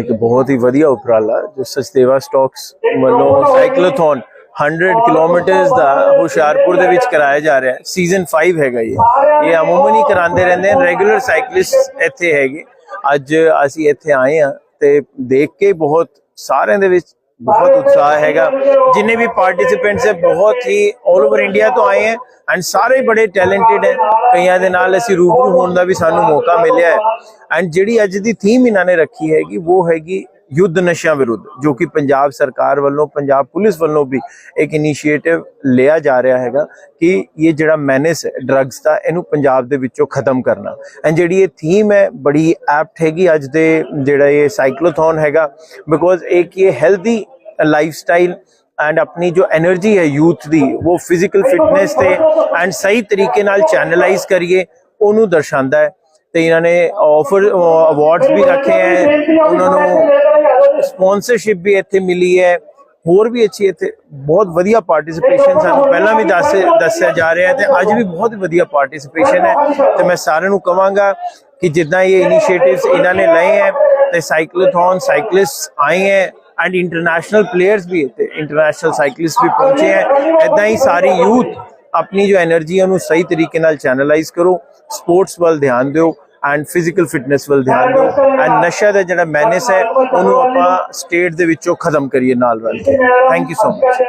ਇੱਕ ਬਹੁਤ ਹੀ ਵਧੀਆ ਉਪਰਾਲਾ ਜੋ ਸਚਦੇਵਾ ਸਟਾਕਸ ਵੱਲੋਂ ਸਾਈਕਲੋਥਨ 100 ਕਿਲੋਮੀਟਰਸ ਦਾ ਹੁਸ਼ਿਆਰਪੁਰ ਦੇ ਵਿੱਚ ਕਰਾਇਆ ਜਾ ਰਿਹਾ ਹੈ। ਸੀਜ਼ਨ 5 ਹੈਗਾ ਇਹ ਇਹ ਅਮੂਮਨ ਹੀ ਕਰਾਉਂਦੇ ਰਹਿੰਦੇ ਹਨ। ਰੈਗੂਲਰ ਸਾਈਕਲਿਸਟ ਇੱਥੇ ਹੈਗੇ। ਅੱਜ ਅਸੀਂ ਇੱਥੇ ਆਏ ਆ ਤੇ ਦੇਖ ਕੇ ਬਹੁਤ ਸਾਰਿਆਂ ਦੇ ਵਿੱਚ ਬਹੁਤ ਉਤਸ਼ਾਹ ਹੈਗਾ। ਜਿੰਨੇ ਵੀ ਪਾਰਟਿਸਿਪੈਂਟਸ ਹੈ, ਬਹੁਤ ਹੀ 올 ਓਵਰ ਇੰਡੀਆ ਤੋਂ ਆਏ ਹੈ ਐਂਡ ਸਾਰੇ ਬੜੇ ਟੈਲੈਂਟਡ ਹੈ। ਕਈਆਂ ਦੇ ਨਾਲ ਅਸੀਂ ਰੂਬਰੂ ਹੋਣ ਦਾ ਵੀ ਸਾਨੂੰ ਮੌਕਾ ਮਿਲਿਆ ਹੈ। ਐਂਡ ਜਿਹੜੀ ਅੱਜ ਦੀ ਥੀਮ ਇਹਨਾਂ ਨੇ ਰੱਖੀ ਹੈਗੀ, ਉਹ ਹੈਗੀ ਯੁੱਧ ਨਸ਼ਿਆਂ ਵਿਰੁੱਧ, ਜੋ ਕਿ ਪੰਜਾਬ ਸਰਕਾਰ ਵੱਲੋਂ, ਪੰਜਾਬ ਪੁਲਿਸ ਵੱਲੋਂ ਵੀ ਇੱਕ ਇਨੀਸ਼ੀਏਟਿਵ ਲਿਆ ਜਾ ਰਿਹਾ ਹੈਗਾ ਕਿ ਇਹ ਜਿਹੜਾ ਮੈਨੇਸ ਡਰੱਗਸ ਦਾ, ਇਹਨੂੰ ਪੰਜਾਬ ਦੇ ਵਿੱਚੋਂ ਖਤਮ ਕਰਨਾ। ਐਂ ਜਿਹੜੀ ਇਹ ਥੀਮ ਹੈ, ਬੜੀ ਐਪਟ ਹੈਗੀ ਅੱਜ ਦੇ ਜਿਹੜਾ ਇਹ ਸਾਈਕਲੋਥੋਨ ਹੈਗਾ ਬਿਕੋਜ਼ ਇੱਕ ਇਹ ਹੈਲਦੀ ਲਾਈਫਸਟਾਈਲ ਐਂਡ ਆਪਣੀ ਜੋ એનર્ਜੀ ਹੈ ਯੂਥ ਦੀ, ਉਹ ਫਿਜ਼ੀਕਲ ਫਿਟਨੈਸ ਤੇ ਐਂਡ ਸਹੀ ਤਰੀਕੇ ਨਾਲ ਚੈਨਲਾਈਜ਼ ਕਰੀਏ, ਉਹਨੂੰ ਦਰਸਾਉਂਦਾ ਹੈ। ਤੇ ਇਹਨਾਂ ਨੇ ਆਫਰ ਅਵਾਰਡਸ ਵੀ ਰੱਖੇ ਹੈ, ਉਹਨਾਂ ਨੂੰ ਸਪਾਂਸਰਸ਼ਿਪ ਵੀ ਇੱਥੇ ਮਿਲੀ ਹੈ, ਹੋਰ ਵੀ ਅੱਛੀ ਇੱਥੇ ਬਹੁਤ ਵਧੀਆ ਪਾਰਟਿਸਿਪੇਸ਼ਨ ਸਾਨੂੰ ਪਹਿਲਾਂ ਵੀ ਦੱਸ ਦੱਸਿਆ ਜਾ ਰਿਹਾ ਤੇ ਅੱਜ ਵੀ ਬਹੁਤ ਵਧੀਆ ਪਾਰਟਿਸਿਪੇਸ਼ਨ ਹੈ। ਤੇ ਮੈਂ ਸਾਰਿਆਂ ਨੂੰ ਕਹਾਂਗਾ ਕਿ ਜਿੱਦਾਂ ਇਹ ਇਨੀਸ਼ੀਏਟਿਵਸ ਇਹਨਾਂ ਨੇ ਲਏ ਹੈ ਤੇ ਸਾਈਕਲੋਥੋਨ ਸਾਈਕਲਿਸਟ ਆਏ ਹੈ ਐਂਡ ਇੰਟਰਨੈਸ਼ਨਲ ਪਲੇਅਰਸ ਵੀ ਇੱਥੇ ਇੰਟਰਨੈਸ਼ਨਲ ਸਾਈਕਲਿਸਟ ਵੀ ਪਹੁੰਚੇ ਹੈ। ਇਦਾਂ ਹੀ ਸਾਰੀ ਯੂਥ ਆਪਣੀ ਜੋ એનર્ਜੀ ਉਹਨੂੰ ਸਹੀ ਤਰੀਕੇ ਨਾਲ ਚੈਨਲਾਈਜ਼ ਕਰੋ। ਸਪੋਰਟਸ ਵੱਲ ਧਿਆਨ ਦਿਓ। ਐਂਡ ਫਿਜ਼ੀਕਲ ਫਿਟਨੈਸ ਵੱਲ ਧਿਆਨ ਦਿਓ। ਐਂਡ ਨਸ਼ਾ ਦਾ ਜਿਹੜਾ ਮੈਨੇਸ ਹੈ, ਉਹਨੂੰ ਆਪਾਂ ਸਟੇਟ ਦੇ ਵਿੱਚੋਂ ਖਤਮ ਕਰੀਏ ਨਾਲ ਰਲ ਕੇ ਥੈਂਕ ਯੂ ਸੋ ਮਚ